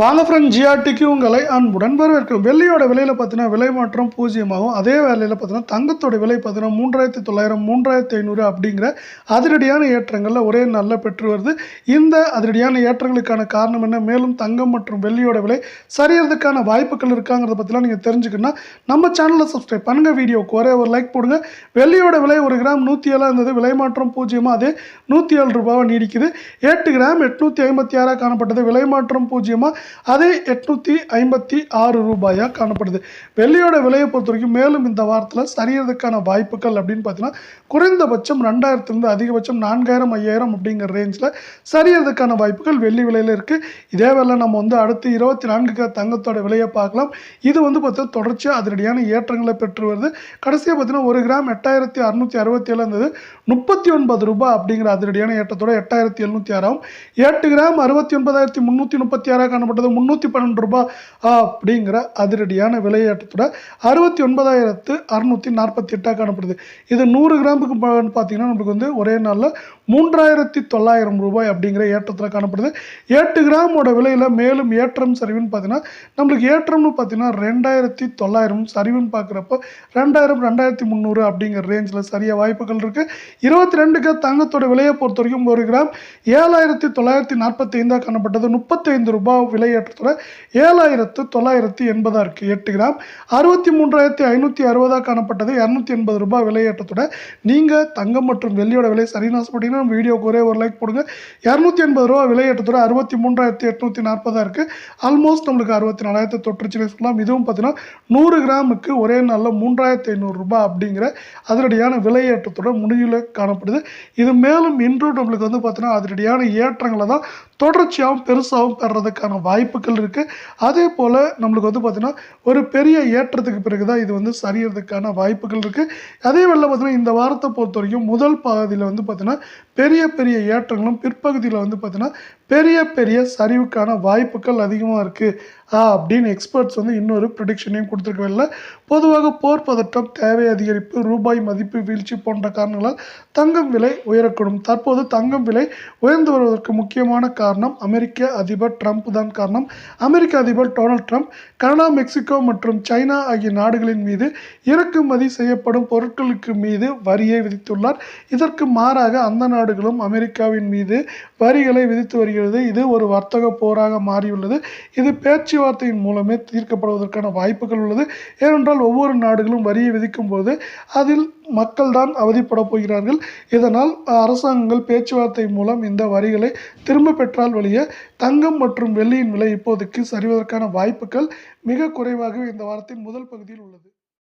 வாங்க ஃப்ரெண்ட் ஜிஆர்டிக்கு உங்களை அன்புடன் வரவேற்கும் வெள்ளியோட விலையில் பார்த்தீங்கன்னா விலை மாற்றம் பூஜ்ஜியமாகும். அதே வேலையில் பார்த்தீங்கன்னா தங்கத்தோட விலை பார்த்தீங்கன்னா மூன்றாயிரத்தி தொள்ளாயிரம் மூன்றாயிரத்தி ஐநூறு அப்படிங்கிற அதிரடியான ஏற்றங்களில் ஒரே நல்ல பெற்று வருது. இந்த அதிரடியான ஏற்றங்களுக்கான காரணம் என்ன? மேலும் தங்கம் மற்றும் வெள்ளியோட விலை சரியறதுக்கான வாய்ப்புகள் இருக்காங்கிறத பற்றிலாம் நீங்கள் தெரிஞ்சுக்கணும்னா நம்ம சேனலை சப்ஸ்கிரைப் பண்ணுங்கள் வீடியோவுக்கு ஒரே ஒரு லைக் போடுங்க. வெள்ளியோட விலை ஒரு கிராம் நூற்றி ஏழாக இருந்தது. விலை மாற்றம் பூஜ்ஜியமாக அதே நூற்றி ஏழு ரூபாவை நீடிக்குது. எட்டு கிராம் எட்நூற்றி ஐம்பத்தி ஆறாக காணப்பட்டது. விலை மாற்றம் பூஜ்ஜியமாக அதே எட்நூற்றி ஐம்பத்தி ஆறு ரூபாயாக காணப்படுது. வெள்ளியோட விலையை பொறுத்த வரைக்கும் மேலும் இந்த வாரத்தில் சரியறதுக்கான வாய்ப்புகள் அப்படின்னு பார்த்தீங்கன்னா குறைந்தபட்சம் ரெண்டாயிரத்துலேருந்து அதிகபட்சம் நான்காயிரம் ஐயாயிரம் அப்படிங்கிற ரேஞ்சில் சரியறதுக்கான வாய்ப்புகள் வெள்ளி விலையில் இருக்குது இதே வேலை நம்ம வந்து அடுத்து இருபத்தி நான்குக்கு தங்கத்தோட விலையை பார்க்கலாம். இது வந்து பார்த்தா தொடர்ச்சியாக அதிரடியான ஏற்றங்களை பெற்று வருது. கடைசியாக பார்த்தீங்கன்னா ஒரு கிராம் எட்டாயிரத்தி அறுநூற்றி அறுபத்தி ஏழு இருந்தது முப்பத்தி ஒன்பது ரூபாய் அப்படிங்கிற அதிரடியான ஏற்றத்தோட எட்டாயிரத்தி எழுநூற்றி ஆறாகும் எட்டு கிராம் அறுபத்தி ஒன்பதாயிரத்தி முந்நூற்றி முப்பத்தி ஆறாக காணப்பட்டது முந்நூற்றி பன்னெண்டு ரூபாய் அப்படிங்கிற அதிரடியான விலையேற்றத்தோட அறுபத்தி ஒன்பதாயிரத்து அறுநூற்றி நாற்பத்தி எட்டாக காணப்படுது. இது நூறு கிராமுக்கு பார்த்தீங்கன்னா நம்மளுக்கு வந்து ஒரே நாளில் மூன்றாயிரத்தி தொள்ளாயிரம் ரூபாய் அப்படிங்கிற ஏற்றத்தில் காணப்படுது. எட்டு கிராமோட விலையில் மேலும் ஏற்றம் சரிவுன்னு பார்த்தீங்கன்னா நம்மளுக்கு ஏற்றம்னு பார்த்தீங்கன்னா ரெண்டாயிரத்தி தொள்ளாயிரம் சரிவுன்னு பார்க்குறப்போ ரெண்டாயிரம் ரெண்டாயிரத்தி முந்நூறு அப்படிங்கிற ரேஞ்சில் சரியாக வாய்ப்புகள் இருக்குது இருபத்தி ரெண்டுக்கு தங்கத்தோட விலையை பொறுத்த வரைக்கும் ஒரு கிராம் ஏழாயிரத்தி தொள்ளாயிரத்தி நாற்பத்தி ஐந்தாக காணப்பட்டது. முப்பத்தைந்து ரூபாய் விலை ஏற்றத்தோட ஏழாயிரத்து தொள்ளாயிரத்தி எண்பதாக இருக்குது எட்டு கிராம். அறுபத்தி மூன்றாயிரத்தி ஐநூற்றி அறுபதாக காணப்பட்டது. இரநூத்தி எண்பது ரூபாய் விலையேற்றத்தோட நீங்கள் தங்கம் மற்றும் வெள்ளியோட விலை சரின்னு ஆசைப்பட்டீங்கன்னா நம்ம வீடியோக்கு ஒரே ஒரு லைக் போடுங்க. இரநூத்தி எண்பது ரூபா விலையேற்றத்தோட அறுபத்தி மூன்றாயிரத்தி எட்நூற்றி நாற்பதாக இருக்குது ஆல்மோஸ்ட் நம்மளுக்கு அறுபத்தி நாலாயிரத்தை தொற்றுச்சுன்னு சொல்லலாம். இதுவும் பார்த்தீங்கன்னா நூறு கிராமுக்கு ஒரே நாளில் மூன்றாயிரத்தி ஐநூறு ரூபாய் அப்படிங்கிற அதிரடியான விலையேற்றத்தோட முடிவில் காணப்படுது. இது மேலும் இன்றும் நம்மளுக்கு வந்து பார்த்தீங்கன்னா அதிரடியான ஏற்றங்களை தான் தொடர்ச்சியாகவும் பெருசாகவும் பெறதுக்கான வாய்ப்புகள் இருக்குது அதே போல் நம்மளுக்கு வந்து பார்த்திங்கன்னா ஒரு பெரிய ஏற்றத்துக்கு பிறகு தான் இது வந்து சரியறதுக்கான வாய்ப்புகள் இருக்குது அதே வேளை பார்த்திங்கன்னா இந்த வாரத்தை பொறுத்த வரைக்கும் முதல் பகுதியில் வந்து பார்த்திங்கன்னா பெரிய பெரிய ஏற்றங்களும் பிற்பகுதியில் வந்து பார்த்திங்கன்னா பெரிய பெரிய சரிவுக்கான வாய்ப்புகள் அதிகமாக இருக்குது அப்படின்னு எக்ஸ்பர்ட்ஸ் வந்து இன்னொரு ப்ரிடிக்ஷனையும் கொடுத்துருக்கவில்லை பொதுவாக போர் பதட்டம் தேவை அதிகரிப்பு ரூபாய் மதிப்பு வீழ்ச்சி போன்ற காரணங்களால் தங்கம் விலை உயரக்கூடும். தற்போது தங்கம் விலை உயர்ந்து வருவதற்கு முக்கியமான காரணம் அமெரிக்க அதிபர் ட்ரம்ப் தான் காரணம். அமெரிக்க அதிபர் டொனால்ட் ட்ரம்ப் கனடா மெக்சிகோ மற்றும் சைனா ஆகிய நாடுகளின் மீது இறக்குமதி செய்யப்படும் பொருட்களுக்கு மீது வரியை விதித்துள்ளார். இதற்கு மாறாக அந்த நாடுகளும் அமெரிக்காவின் மீது வரிகளை விதித்து வருகிறது வருகிறது இது ஒரு வர்த்தக போராக மாறியுள்ளது. இது பேச்சுவார்த்தையின் மூலமே தீர்க்கப்படுவதற்கான வாய்ப்புகள் உள்ளது. ஏனென்றால் ஒவ்வொரு நாடுகளும் வரியை விதிக்கும் போது அதில் மக்கள் தான் அவதிப்பட போகிறார்கள். இதனால் அரசாங்கங்கள் பேச்சுவார்த்தை மூலம் இந்த வரிகளை திரும்ப பெற்றால் வழிய தங்கம் மற்றும் வெள்ளியின் விலை இப்போதைக்கு சரிவதற்கான வாய்ப்புகள் மிக குறைவாகவே இந்த வாரத்தின் முதல் பகுதியில் உள்ளது.